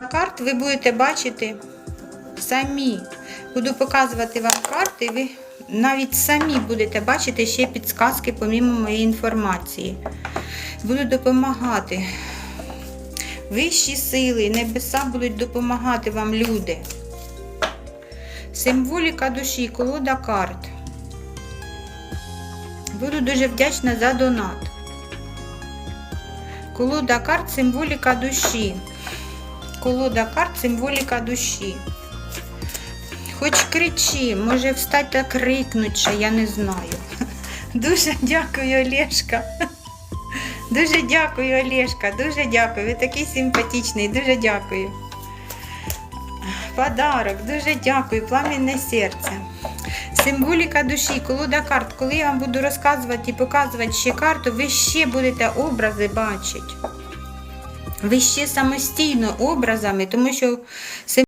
На карт ви будете бачити самі. Буду показувати вам карти, ви навіть самі будете бачити ще підсказки помімо моєї інформації. Буду допомагати. Вищі сили, небеса будуть допомагати вам, люди. Символіка душі, колода карт. Буду дуже вдячна за донат. Колода карт, символіка душі. Колода карт, символіка душі. Хоч кричи, може встать та крикнуть, ще, я не знаю. Дуже дякую, Олешка. Дуже дякую, Олешка, дуже дякую. Ви такий симпатичний, дуже дякую. Подарок, дуже дякую, пламінне серце. Символіка душі, колода карт. Коли я вам буду розказувати і показувати ще карту, ви ще будете образи бачити. Ви ще самостійно образами, тому що